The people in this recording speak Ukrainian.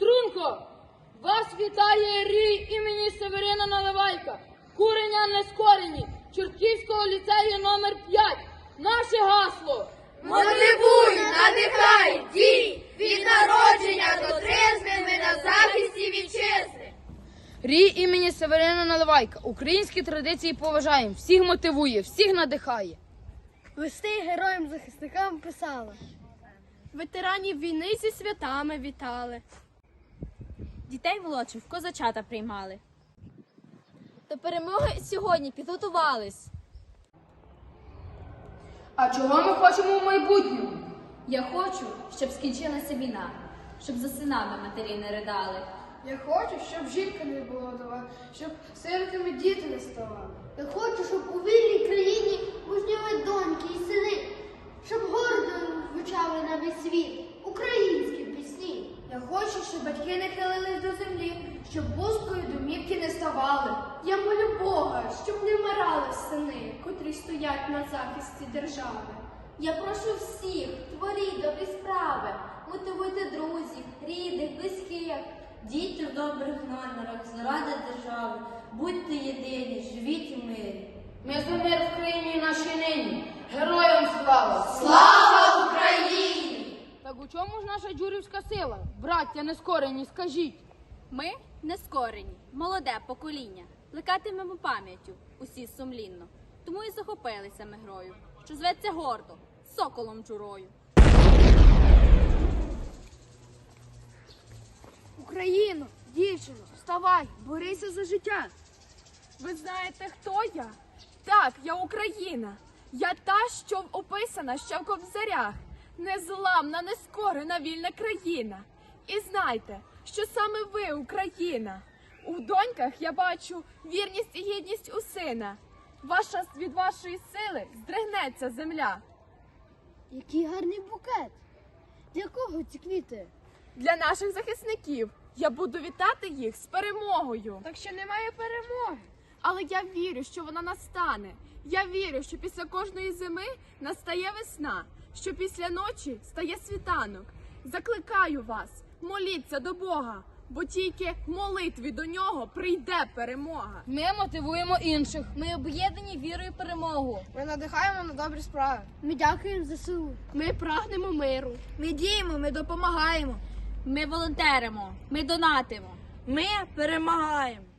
Трунко вас вітає рій імені Северина Наливайка, курення нескорені, Чортківського ліцею номер 5 Наше гасло. Мотивуй, надихай, дій! Від народження до тризни на захисті вітчизни. Рій імені Северина Наливайка. Українські традиції поважаємо, всіх мотивує, всіх надихає. Листи героям захисникам писала. Ветеранів війни зі святами вітали. Дітей молодших в козачата приймали. До перемоги сьогодні підготувались. А чого ми хочемо в майбутньому? Я хочу, щоб скінчилася війна, щоб за синами матері не ридали. Я хочу, щоб жінка не голодувала, щоб сиротами діти не ставали. Я хочу, щоб у вільній країні мужніли доньки і сини, щоб гордо звучали на весь світ українські пісні. Я хочу, щоб батьки не хилились до землі, щоб бузкою домівки не ставали. Я молю Бога, щоб не вмирали сини, котрі стоять на захисті держави. Я прошу всіх, творіть добрі справи, мотивуйте друзів, рідних, близьких. Дійте в добрих намірах заради держави, будьте єдині, живіть у мирі. Ми за мир в країні нашій нині. Героям наша джурівська сила? Браття нескорені, скажіть. Ми нескорені, молоде покоління, плекатимемо пам'яттю усі сумлінно. Тому і захопилися ми грою, що зветься гордо, соколом джурою. Україно, дівчино, вставай, борися за життя. Ви знаєте, хто я? Так, я Україна. Я та, що описана ще в кобзарях. Незламна, нескорена вільна країна. І знайте, що саме ви Україна. У доньках я бачу вірність і гідність у сина. Ваша від вашої сили здригнеться земля. Який гарний букет. Для кого ці квіти? Для наших захисників я буду вітати їх з перемогою. Так ще немає перемоги. Але я вірю, що вона настане. Я вірю, що після кожної зими настає весна, що після ночі стає світанок. Закликаю вас, моліться до Бога, бо тільки в молитві до нього прийде перемога. Ми мотивуємо інших. Ми об'єднані вірою в перемогу. Ми надихаємо на добрі справи. Ми дякуємо за силу. Ми прагнемо миру. Ми діємо, ми допомагаємо. Ми волонтеримо, ми донатимо. Ми перемагаємо.